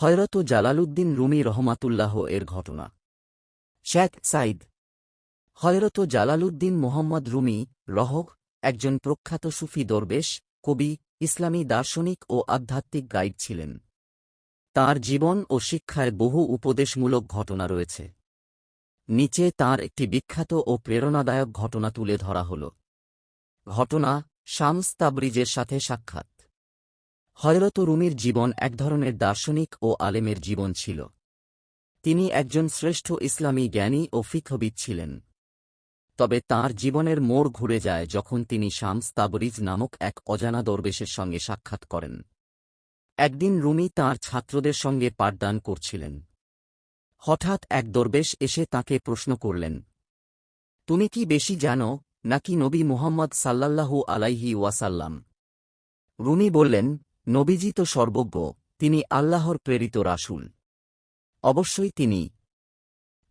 হয়রত Jalaluddin Rumi রহমাতুল্লাহ এর ঘটনা। শেখ সাইদ হয়রত জালালউদ্দিন মোহাম্মদ রুমি রহক, একজন প্রখ্যাত সুফি দরবেশ, কবি, ইসলামী দার্শনিক ও আধ্যাত্মিক গাইড ছিলেন। তার জীবন ও শিক্ষায় বহু উপদেশমূলক ঘটনা রয়েছে। নিচে তার একটি বিখ্যাত ও প্রেরণাদায়ক ঘটনা তুলে ধরা হল। ঘটনা শামস তাবরিজের সাথে সাক্ষাৎ। হয়রত রুমির জীবন এক ধরনের দার্শনিক ও আলেমের জীবন ছিল। তিনি একজন শ্রেষ্ঠ ইসলামী জ্ঞানী ও ফিকহবিদ ছিলেন। তবে তার জীবনের মোড় ঘুরে যায় যখন তিনি শামস তাবরিজ নামক এক অজানা দরবেশের সঙ্গে সাক্ষাৎ করেন। একদিন রুমি তার ছাত্রদের সঙ্গে পাঠদান করছিলেন। হঠাৎ এক দরবেশ এসে তাকে প্রশ্ন করলেন, তুমি কি বেশি জানো নাকি নবী মুহাম্মদ সাল্লাল্লাহু আলাইহি ওয়াসাল্লাম? রুমি বললেন নবীজি তো সর্বজ্ঞ, তিনি আল্লাহর প্রেরিত রাসূল। অবশ্যই তিনি।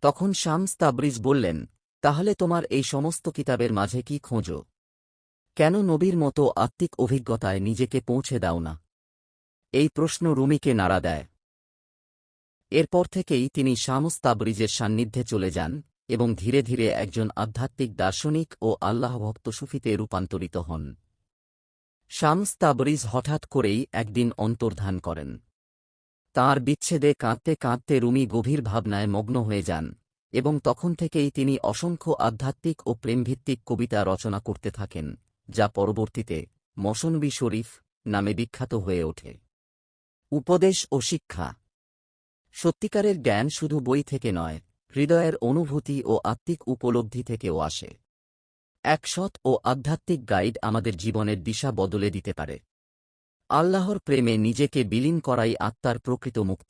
তখন শামস তাবরিজ বললেন, তাহলে তোমার এই সমস্ত কিতাবের মাঝে কি খোঁজো? কেন নবীর মতো আত্মিক অভিজ্ঞতায় নিজেকে পৌঁছে দাও না? এই প্রশ্ন রুমিকে নাড়া দেয়। এরপর থেকেই তিনি শামস তাবরিজের সান্নিধ্যে চলে যান এবং ধীরে ধীরে একজন আধ্যাত্মিক দার্শনিক ও আল্লাহভক্ত সুফিতে রূপান্তরিত হন। শামস তাবরিজ হঠাৎ করেই একদিন অন্তর্ধান করেন। তার বিচ্ছেদে কাঁদতে কাঁদতে রুমি গভীর ভাবনায় মগ্ন হয়ে যান এবং তখন থেকেই তিনি অসংখ্য আধ্যাত্মিক ও প্রেমভিত্তিক কবিতা রচনা করতে থাকেন, যা পরবর্তীতে মসনবি শরীফ নামে বিখ্যাত হয়ে ওঠে। উপদেশ ও শিক্ষা। সত্যিকারের জ্ঞান শুধু বই থেকে নয়, হৃদয়ের অনুভূতি ও আত্মিক উপলব্ধি থেকেও আসে। এক সৎ ও আধ্যাত্মিক গাইড আমাদের জীবনের দিশা বদলে দিতে পারে। আল্লাহর প্রেমে নিজেকে বিলীন করাই আত্মার প্রকৃত মুক্তি।